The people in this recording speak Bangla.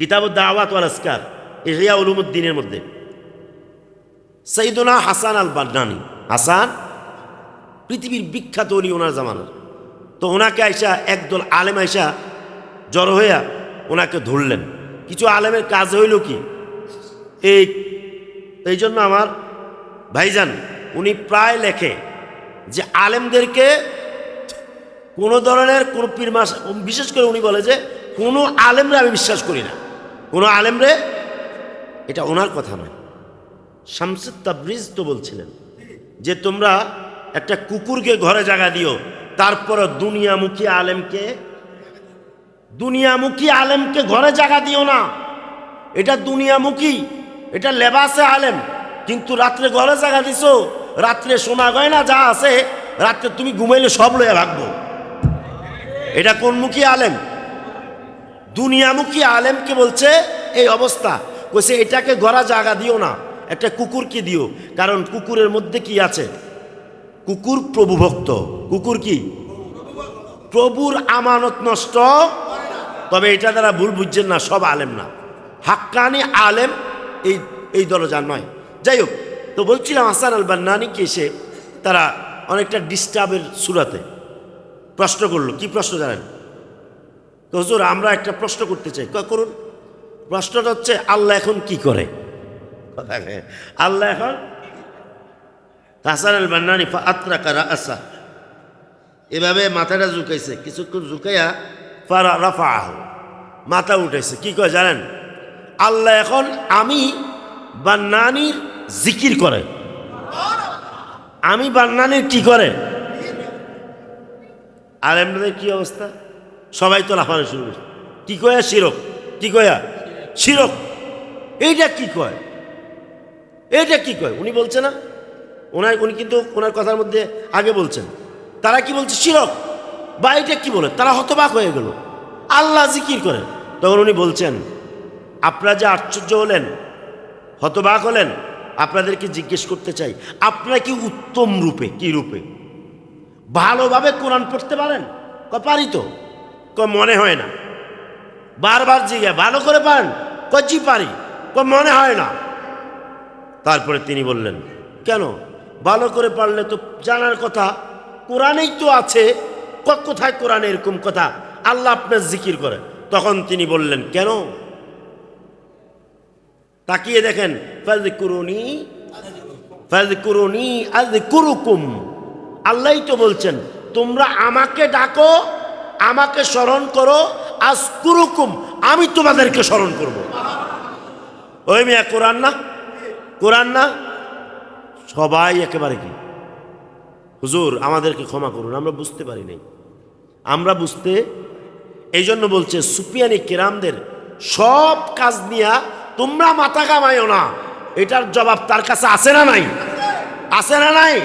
কিতাব দাওয়াত ওয়াল আসকার ইহিয়া উলুমুদ্দিনের মধ্যে। সৈদুনা হাসান আল বান্নানি হাসান, পৃথিবীর বিখ্যাত উনি ওনার জামানার। তো ওনাকে আইসা একদল আলেম আইসা জড়ো হইয়া ওনাকে ধরলেন। কিছু আলেমের কাজ হইল কি? এই এই জন্য আমার ভাইজান, উনি প্রায় লেখে যে আলেমদেরকে কোনো ধরনের কোনো পীর মাস, বিশেষ করে উনি বলে যে কোনো আলেমরা আমি বিশ্বাস করি না। কোনো আলেমরে এটা ওনার কথা নয়। শামসুদ তাবরিজ তো বলছিলেন যে তোমরা একটা কুকুরকে ঘরে জায়গা দিও তারপর দুনিয়ামুখী আলেমকে দুনিয়ামুখী আলেমকে ঘরে জায়গা দিও না। এটা দুনিয়ামুখী, এটা লেবাসে আলেম, কিন্তু রাত্রে ঘরে জায়গা দিছো, রাত্রে সোনা গয়না যা আছে, রাত্রে তুমি ঘুমাইলে সব লইয়া ভাগবো। এটা কোনমুখী আলেম? দুনিয়ামুখী আলেমকে বলছে, এই অবস্থা। কইছে, এটাকে গড়া জায়গা দিও না, একটা কুকুরকে দিও। কারণ কুকুরের মধ্যে কি আছে? কুকুর প্রভু ভক্ত কুকুর কি? প্রভুর আমানত নষ্ট। তবে এটা দ্বারা ভুল বুঝছেন না, সব আলেম না। হাক্কানি আলেম এই এই দরজা নয়। যাই হোক, তো বলছিলাম হাসান আল বান্নানিকে এসে তারা অনেকটা ডিস্টার্বের সুরাতে প্রশ্ন করল। কি প্রশ্ন জানেন? তো হুজুর, আমরা একটা প্রশ্ন করতে চাই। কয়, করুন। প্রশ্নটা হচ্ছে, আল্লাহ এখন কি করে? কথা আল্লাহ এখন? হাসান আল বান্নানি আত্রা কারা আসা এভাবে মাথাটা ঝুঁকাইছে। কিছুক্ষণ ঝুঁকাইয়া ফারা রাফা মাথা উঠাইছে। কি কয়, জানেন? আল্লাহ এখন আমি বান্নানির জিকির করে। আমি বান্নানির কি করে? আর এমনিতে কি অবস্থা? সবাই তো লাফানো শুরু করছে। কি কয়া শিরক? কি কয়া? শিরক। এইটা কি কয়? এইটা কি কয়? উনি বলছে না? ওনার উনি কিন্তু ওনার কথার মধ্যে আগে বলছেন। তারা কি বলছে? শিরক। বা এটা কি বলে? তারা হতবাক হয়ে গেল। আল্লাহ জিকির করে তখন উনি বলছেন, আপনারা যে আশ্চর্য হলেন, হতবাক হলেন, আপনাদেরকে জিজ্ঞেস করতে চাই, আপনারা কি উত্তম রূপে, কি রূপে? ভালোভাবে কোরআন পড়তে পারেন? ক পারি তো। ক মনে হয় না। বারবার জিজ্ঞা ভালো করে পান কজি পারি। ক মনে হয় না। তারপরে তিনি বললেন, কেন? ভালো করে পারলে তো জানার কথা। কোরআনেই তো আছে। কোথায় কোরআনে এরকম কথা? আল্লাহ আপনার জিকির করে। তখন তিনি বললেন, কেন? তাকিয়ে দেখেন ফাজকুরুনি আযকুরুকুম। আল্লাহই তো বলছেন, তোমরা আমাকে ডাকো আমাকে স্মরণ করো আজ আজকুরুকুম, আমি তোমাদেরকে স্মরণ করব। ওই মিয়া, কোরআন না? কোরআন না? সবাই একেবারে কি? হুজুর, আমাদেরকে ক্ষমা করুন, আমরা বুঝতে পারি নাই। আমরা বুঝতে এই জন্য বলছে সুপিয়ানি কেরামদের সব কাজ নিয়া তোমরা মাথা কামাইও না। এটার জবাব তার কাছে আছে না নাই? আছে না নাই?